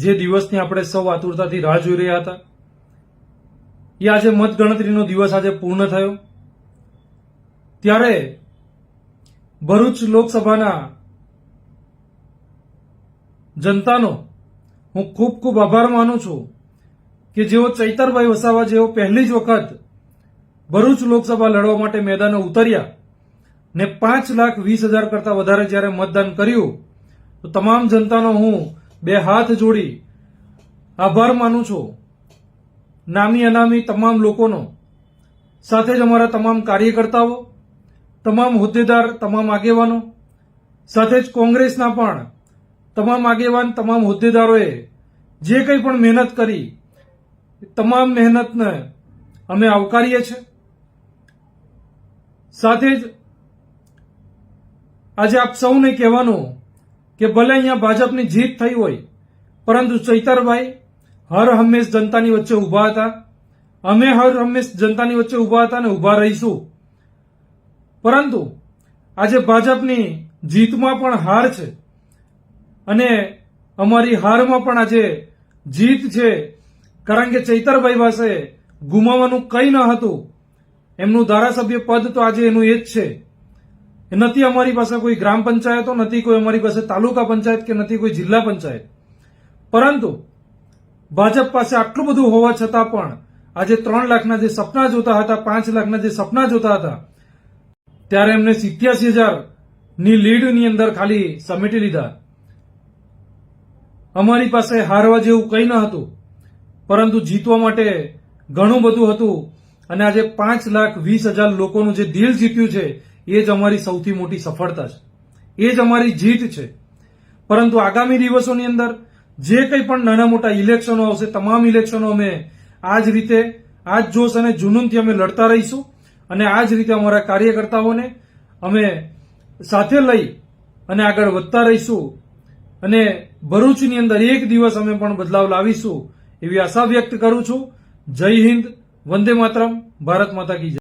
જે દિવસની આપણે સૌ આતુરતાથી રાહ જોઈ રહ્યા હતા, એ આજે મતગણતરીનો દિવસ આજે પૂર્ણ થયો. ત્યારે ભરૂચ લોકસભાના જનતાનો હું ખૂબ ખૂબ આભાર માનું છું કે જેઓ ચૈતરભાઈ વસાવા જેઓ પહેલી જ વખત ભરૂચ લોકસભા લડવા માટે મેદાને ઉતર્યા ને પાંચ લાખ વીસ હજાર કરતા વધારે જ્યારે મતદાન કર્યું, તો તમામ જનતાનો હું બે હાથ જોડી આભાર માનું છું. નામી અનામી તમામ લોકોનો, સાથે જ અમારા તમામ કાર્યકર્તાઓ, તમામ હોદ્દેદાર, તમામ આગેવાનો, સાથે જ કોંગ્રેસના પણ તમામ આગેવાન, તમામ હોદ્દેદારોએ જે કંઈ પણ મહેનત કરી, તમામ મહેનતને અમે આવકારીએ છીએ. સાથે જ આજે આપ સૌને કહેવાનું કે ભલે અહીંયા ભાજપની જીત થઈ હોય, પરંતુ ચૈતરભાઈ હર હંમેશ જનતાની વચ્ચે ઊભા હતા. અમે હર હંમેશ જનતાની વચ્ચે ઊભા હતા અને ઊભા રહીશું. પરંતુ આજે ભાજપની જીતમાં પણ હાર છે અને અમારી હારમાં પણ આજે જીત છે. કારણ કે ચૈતરભાઈ પાસે ગુમાવવાનું કંઈ ન હતું. એમનું ધારાસભ્ય પદ તો આજે એનું એ જ છે. નથી અમારી પાસે કોઈ ગ્રામ પંચાયતો, નથી કોઈ અમારી પાસે તાલુકા પંચાયત કે નથી કોઈ જિલ્લા પંચાયત. પરંતુ ભાજપ પાસે આટલું બધું હોવા છતાં પણ આજે ત્રણ લાખના જે સપના જોતા હતા, પાંચ લાખના જે સપના જોતા હતા, ત્યારે એમને સિત્યાસી હજારની લીડની અંદર ખાલી સમેટી લીધા. અમારી પાસે હારવા જેવું કંઈ ન હતું, પરંતુ જીતવા માટે ઘણું બધું હતું અને આજે પાંચ લાખ વીસ હજાર લોકોનું જે દિલ જીત્યું છે એ જ અમારી સૌથી મોટી સફળતા છે. એ જ અમારી જીત છે. પરંતુ આગામી દિવસોની અંદર જે કંઈ પણ નાના મોટા ઇલેક્શનો આવશે, તમામ ઇલેક્શનો અમે આ જ રીતે આ જ જોશ અને જુનૂનથી અમે લડતા રહીશું અને આ જ રીતે અમારા કાર્યકર્તાઓને અમે સાથે લઈ અને આગળ વધતા રહીશું અને ભરૂચની અંદર એક દિવસ અમે પણ બદલાવ લાવીશું એવી આશા વ્યક્ત કરું છું. જય હિન્દ, વંદે માતરમ, ભારત માતા કી જય.